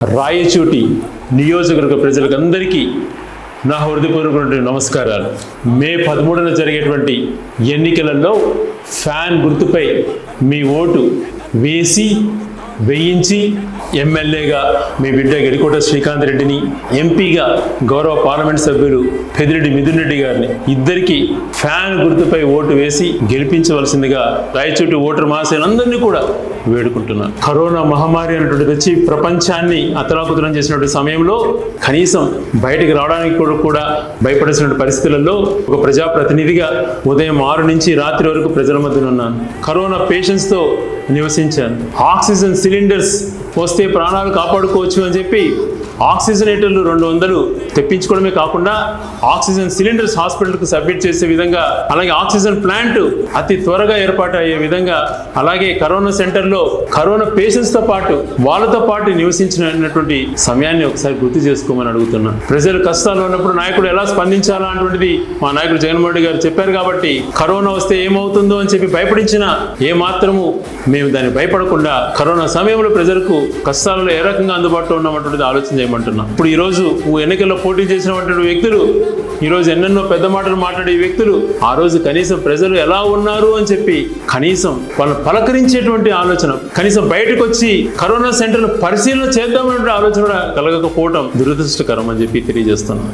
రాయచోటి నియోజకవర్గ ప్రజలకందరికీ నా హృదయపూర్వకమైనటువంటి నమస్కారాలు. మే పదమూడున జరిగేటువంటి ఎన్నికలలో ఫ్యాన్ గుర్తుపై మీ ఓటు వేసి వేయించి ఎమ్మెల్యేగా మీ బిడ్డ గడికోట శ్రీకాంత్ రెడ్డిని ఎంపీగా గౌరవ పార్లమెంట్ సభ్యులు పెదిరెడ్డి మిథున్ రెడ్డి గారిని ఇద్దరికి ఫ్యాన్ గుర్తుపై ఓటు వేసి గెలిపించవలసిందిగా రాయచోటి ఓటర్ మహాశయులందరినీ కూడా వేడుకుంటున్నాను కరోనా మహమ్మారి అనేటువంటిది వచ్చి ప్రపంచాన్ని అతలాకుతలం చేసినటువంటి సమయంలో కనీసం బయటికి రావడానికి కూడా కూడా భయపడాల్సిన పరిస్థితులలో ఒక ప్రజాప్రతినిధిగా ఉదయం ఆరు నుంచి రాత్రి వరకు ప్రజల మధ్యన ఉన్నాను. కరోనా పేషెంట్స్తో నివసించాను. ఆక్సిజన్ సిలిండర్స్ వస్తే ప్రాణాలు కాపాడుకోవచ్చు అని చెప్పి ఆక్సిజనేటర్లు రెండు వందలు తెప్పించుకోవడమే కాకుండా ఆక్సిజన్ సిలిండర్స్ హాస్పిటల్కు సబ్మిట్ చేసే విధంగా అలాగే ఆక్సిజన్ ప్లాంట్ అతి త్వరగా ఏర్పాటు అయ్యే విధంగా అలాగే కరోనా సెంటర్లో కరోనా పేషెంట్స్తో పాటు వాళ్ళతో పాటు నివసించినటువంటి సమయాన్ని ఒకసారి గుర్తు చేసుకోమని అడుగుతున్నాను ప్రజలు కష్టాలు ఉన్నప్పుడు నాయకుడు ఎలా స్పందించాలా అటువంటిది మా నాయకుడు జగన్మోహన్ రెడ్డి గారు చెప్పారు కాబట్టి కరోనా వస్తే ఏమవుతుందో అని చెప్పి భయపడించినా ఏ మాత్రము మేము దాన్ని భయపడకుండా కరోనా సమయంలో ప్రజలకు కష్టాలలో ఏ రకంగా అందుబాటులో ఉన్నటువంటిది ఆలోచన చేయమంటున్నా. ఇప్పుడు ఈరోజు రోజు ఎన్నికల్లో పోటీ చేసినటువంటి వ్యక్తులు ఈరోజు ఎన్నెన్నో పెద్ద మాటలు మాట్లాడే వ్యక్తులు ఆ రోజు కనీసం ప్రజలు ఎలా ఉన్నారు అని చెప్పి కనీసం వాళ్ళు పలకరించేటువంటి ఆలోచన కనీసం బయటకు వచ్చి కరోనా సెంటర్ను పరిశీలన చేద్దామనే ఆలోచన కూడా కలగకపోవడం దురదృష్టకరం అని చెప్పి తెలియజేస్తున్నాను